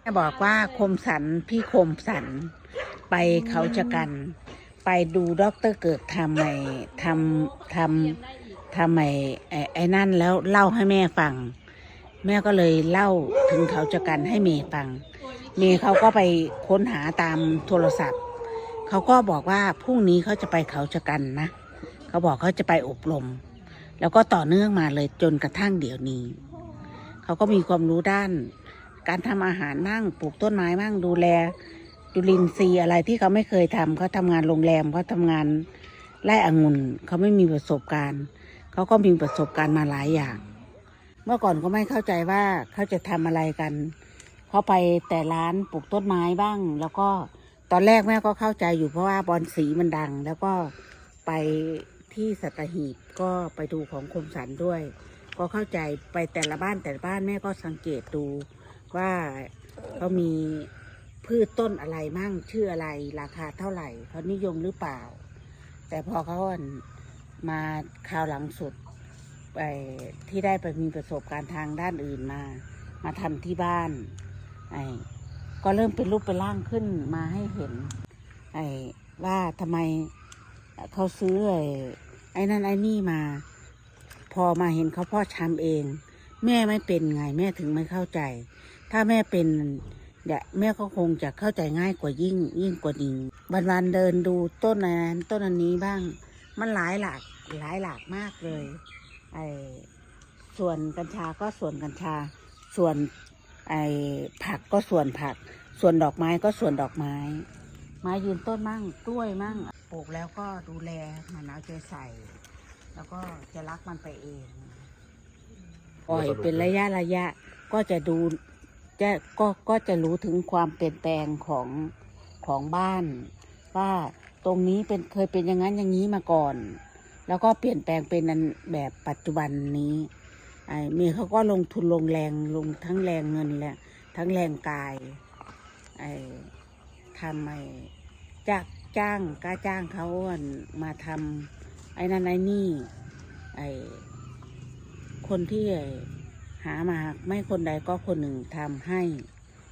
แม่บอกว่าคมสันพี่คมสันไปเขาชะกัน ไปดูด็อกเตอร์เกิดทำไมทำทำทำไมไอ้ไอ้นั่นแล้วเล่าให้แม่ฟัง แม่ก็เลยเล่าถึงเขาชะกันให้เมย์ฟัง เมย์เขาก็ไปค้นหาตามโทรศัพท์ เขาก็บอกว่าพรุ่งนี้เขาจะไปเขาชะกันนะ เขาบอกเขาจะไปอบรม แล้วก็ต่อเนื่องมาเลยจนกระทั่งเดี๋ยวนี้ เขาก็มีความรู้ด้าน การทำอาหารมั่งปลูกต้นไม้มั่งดูแลจุลินทรีย์อะไรที่เขาไม่เคยทำเขาทำงานโรงแรมเขาทำงานไร่องุ่นเขาไม่มีประสบการณ์เขาก็มีประสบการณ์มาหลายอย่าง เมื่อก่อนก็ไม่เข้าใจว่าเขาจะทำอะไรกันเขาไปแต่ร้านปลูกต้นไม้บ้าง แล้วก็ตอนแรกแม่ก็เข้าใจอยู่เพราะว่าบอลสีมันดัง แล้วก็ไปที่สัตหีบก็ไปดูของคมสันด้วย ก็เข้าใจไปแต่ละบ้านแต่ละบ้านแม่ก็สังเกตดู ว่าเขามีพืชต้นอะไรมั่งชื่ออะไรราคาเท่าไหร่เขานิยมหรือเปล่า แต่พอเขามาคราวหลังสุดไปที่ได้ไปมีประสบการณ์ทางด้านอื่นมา มาทำที่บ้านไอ้ก็เริ่มเป็นรูปเป็นร่างขึ้นมาให้เห็น ไอ้ว่าทำไมเขาซื้อไอ้ไอ้นั่นไอ้นี่มา พอมาเห็นเขาพ่อช้ำเอง แม่ไม่เป็นไงแม่ถึงไม่เข้าใจ ถ้าแม่เป็นเดี๋ยวแม่ก็คงจะเข้าใจง่ายกว่ายิ่งยิ่งกว่านี้วันวันๆเดินดูต้นอันนั้นต้นอันนี้บ้าง มันหลายหลากหลายหลากมากเลยไอ้ส่วนกัญชาก็ส่วนกัญชา ส่วนไอ้ผักก็ส่วนผัก ส่วนดอกไม้ก็ส่วนดอกไม้ ไม้ยืนต้นมั่งกล้วยมั่งปลูกแล้วก็ดูแลมันเอาใจใส่ แล้วก็จะรักมันไปเองปล่อยเป็นระยะระยะก็จะดู จะก็ก็จะรู้ถึงความเปลี่ยนแปลงของของบ้าน ว่าตรงนี้เป็นเคยเป็นอย่างนั้นอย่างนี้มาก่อน แล้วก็เปลี่ยนแปลงเป็นอันแบบปัจจุบันนี้ไอ้เมียเขาก็ลงทุนลงแรงลงทั้งแรงเงินและทั้งแรงกายไอ้ทำไอ้จ้างจ้างกล้าจ้างเขาอั่นมาทำไอ้นั่นไอ้นี่ไอ้คนที่ไอ หามาไม่คนใดก็คนหนึ่งทำให้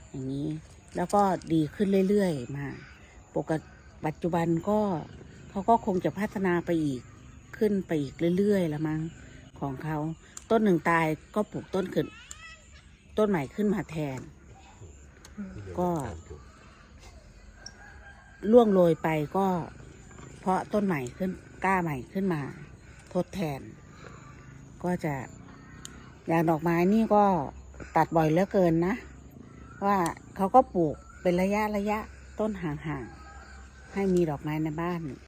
อย่างนี้ แล้วก็ดีขึ้นเรื่อยๆมาปกติปัจจุบันก็เขาก็คงจะพัฒนาไปอีกขึ้นไปอีกเรื่อยๆละมั้งของเขาต้นหนึ่งตายก็ปลูกต้นขึ้น ต้นใหม่ขึ้นมาแทน ก็ล่วงโรยไปก็ เพราะต้นใหม่ขึ้นกล้าใหม่ขึ้นมา ทดแทน ก็จะ อย่างดอกไม้นี่ก็ตัดบ่อยเหลือเกินนะ ว่าเขาก็ปลูกเป็นระยะระยะต้นห่างๆ ให้มีดอกไม้ในบ้าน